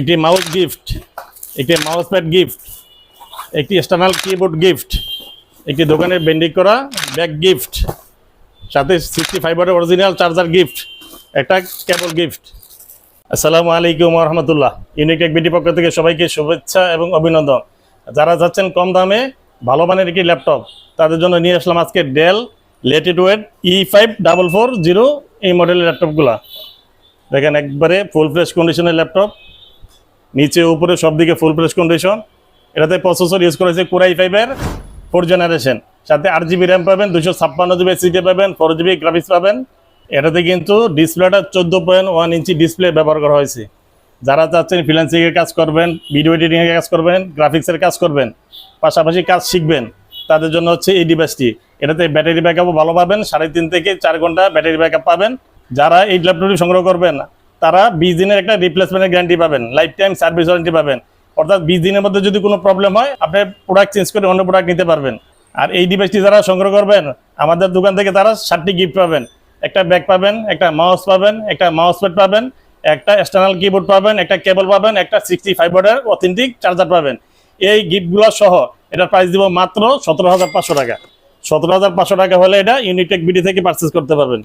একটি mouse gift, একটি mouse pad gift, একটি এক্সটার্নাল কিবোর্ড গিফট, একটি দোকানের বেন্ডিং করা ব্যাগ গিফট, সাথে সিক্সটি ফাইভের অরিজিনাল চার্জার গিফট, একটা কেবল গিফট। আসসালামু আলাইকুম রহমতুল্লাহ ইউনিক বিডি পক্ষ থেকে সবাইকে শুভেচ্ছা এবং অভিনন্দন। যারা যাচ্ছেন কম দামে, ভালো মানের একটি ল্যাপটপ তাদের জন্য নিয়ে আসলাম আজকে Dell Latitude E five double four zero এই মডেলের ল্যাপটপগুলা দেখেন একবারে ফুল ফ্রেশ কন্ডিশনের ল্যাপটপ নিচে, উপরে সব দিকে ফুল প্রেস কন্ডিশন এটাতে প্রসেসর ইউজ করেছে কোরাই ফাইভের ফোর জেনারেশন সাথে আট জিবি র্যাম পাবেন দুশো ছাপ্পান্ন জিবি সিটে পাবেন ফোর জিবি গ্রাফিক্স পাবেন। এটাতে কিন্তু ডিসপ্লেটা চোদ্দ পয়েন্ট ওয়ান ইঞ্চি ডিসপ্লে ব্যবহার করা হয়েছে। যারা চাচ্ছেন ফ্রিল্যান্সিংয়ের কাজ করবেন ভিডিও এডিটিংয়ের কাজ করবেন গ্রাফিক্সের কাজ করবেন, পাশাপাশি কাজ শিখবেন, তাদের জন্য হচ্ছে এই ডিভাইসটি এটাতে ব্যাটারি ব্যাকআপও ভালো পাবেন, সাড়ে তিন থেকে চার ঘণ্টা ব্যাটারি ব্যাকআপ পাবেন। যারা এই ল্যাপটপটি সংগ্রহ করবেন তারা বিশ দিনের একটা রিপ্লেসমেন্টের গ্যারান্টি পাবেন লাইফ টাইম সার্ভিস ওয়ারেন্টি পাবেন। অর্থাৎ বিশ দিনের মধ্যে যদি কোনো প্রবলেম হয়, আপনি প্রোডাক্ট চেঞ্জ করে অন্য প্রোডাক্ট নিতে পারবেন। আর এই ডিভাইসটি যারা সংগ্রহ করবেন, আমাদের দোকান থেকে তারা ষাটটি গিফট পাবেন। একটা ব্যাগ পাবেন, একটা মাউস পাবেন, একটা মাউস প্যাড পাবেন, একটা এক্সটার্নাল কিবোর্ড পাবেন, একটা কেবল পাবেন, একটা সিক্সটি ফাইভ ওয়াটের অথেন্টিক চার্জার পাবেন। এই গিফটগুলো সহ এটার প্রাইস দিব মাত্র সতেরো হাজার পাঁচশো টাকা। সতেরো হাজার পাঁচশো টাকা হলে এটা ইউনিটেক বিডি থেকে পারচেস করতে পারবেন।